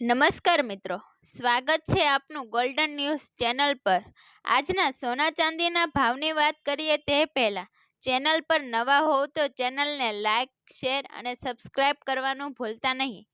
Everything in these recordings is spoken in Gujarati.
નમસ્કાર મિત્રો. સ્વાગત છે આપનું ગોલ્ડન ન્યૂઝ ચેનલ પર. આજના સોના ચાંદીના ભાવની વાત કરીએ તે પહેલાં, ચેનલ પર નવા હોવ તો ચેનલને લાઇક શેર અને સબસ્ક્રાઇબ કરવાનું ભૂલતા નહીં.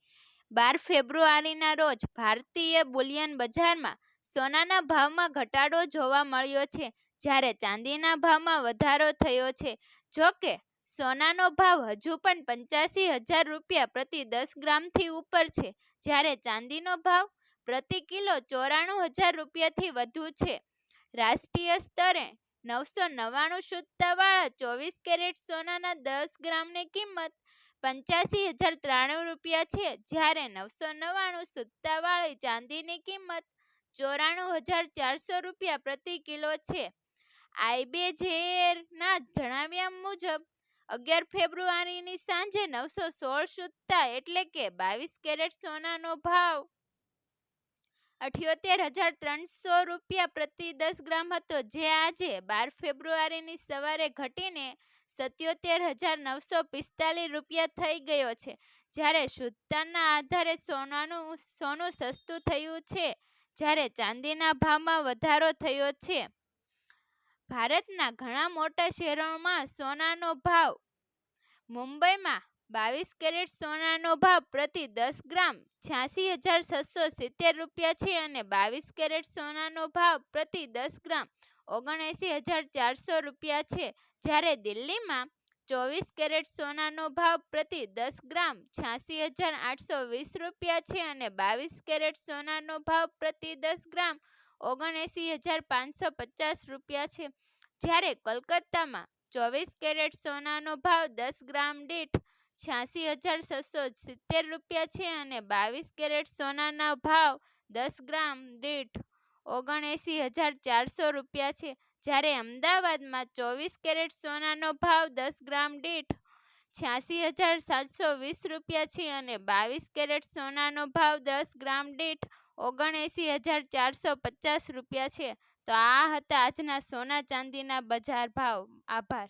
બાર ફેબ્રુઆરીના રોજ ભારતીય બુલિયન બજારમાં સોનાના ભાવમાં ઘટાડો જોવા મળ્યો છે. જ્યારે ચાંદીના ભાવમાં વધારો થયો છે. જો કે સોનાનો ભાવ હજુ પણ પંચ્યાસી હજાર રૂપિયા પ્રતિ દસ ગ્રામથી ઉપર છે. જ્યારે ચાંદીનો ભાવ પ્રતિ કિલો ચોરાણું હજાર રૂપિયાથી વધુ છે. રાષ્ટ્રીય સ્તરે નવસો નવ્વાણું શુદ્ધતાવાળા ચોવીસ કેરેટ સોનાના દસ ગ્રામની કિંમત પંચ્યાસી હજાર ત્રાણું રૂપિયા છે. જ્યારે નવસો નવ્વાણું શુદ્ધતાવાળી ચાંદીની કિંમત ચોરાણું હજાર ચારસો રૂપિયા પ્રતિ કિલો છે. આઈબેજેરના જણાવ્યા મુજબ અગિયાર ફેબ્રુઆરીની સાંજે નવસો સોળ શુદ્ધતા એટલે કે બાવીસ કેરેટ સોનાનો ભાવ અઠ્યોતેર હજાર ત્રણસો રૂપિયા પ્રતિ દસ ગ્રામ હતો. જે આજે બાર ફેબ્રુઆરીની સવારે ઘટીને સત્યોતેર હજાર નવસો પિસ્તાલીસ રૂપિયા થઈ ગયો છે. જ્યારે શુદ્ધતાના આધારે સોનાનું, સોનું સસ્તું થયું છે. જ્યારે ચાંદીના ભાવમાં વધારો થયો છે. ભારતના ઘણા મોટા શહેરોમાં સોનાનો ભાવ મુંબઈમાં બાવીસ કેરેટ સોનાનો ભાવ પ્રતિ દસ ગ્રામ છ્યાસી હજાર છસો સિત્તેર રૂપિયા છે અને બાવીસ કેરેટ સોનાનો ભાવ પ્રતિ દસ ગ્રામ ઓગણએંસી હજાર ચારસો રૂપિયા છે. જ્યારે દિલ્હીમાં ચોવીસ કેરેટ સોનાનો ભાવ પ્રતિ દસ ગ્રામ છ્યાસી હજાર આઠસો વીસ રૂપિયા છે અને બાવીસ કેરેટ સોનાનો ભાવ પ્રતિ દસ ગ્રામ ઓગણએંસી હજાર પાંચસો પચાસ રૂપિયા છે. જ્યારે કોલકાતામાં ચોવીસ કેરેટ સોનાનો ભાવ દસ ગ્રામ દીઠ છ્યાસી હજાર છસો સિત્તેર રૂપિયા છે અને બાવીસ કેરેટ સોનાના ભાવ દસ ગ્રામ દીઠ ઓગણએંસી હજાર ચારસો રૂપિયા છે. જ્યારે અમદાવાદમાં ચોવીસ કેરેટ સોનાનો ભાવ દસ ગ્રામ દીઠ છ્યાસી હજાર સાતસો વીસ રૂપિયા છે અને બાવીસ કેરેટ સોનાનો ભાવ દસ ગ્રામ દીઠ ઓગણએંસી હજાર ચારસો પચાસ રૂપિયા છે. તો આ હતા આજના સોના ચાંદીના બજાર ભાવ. આભાર.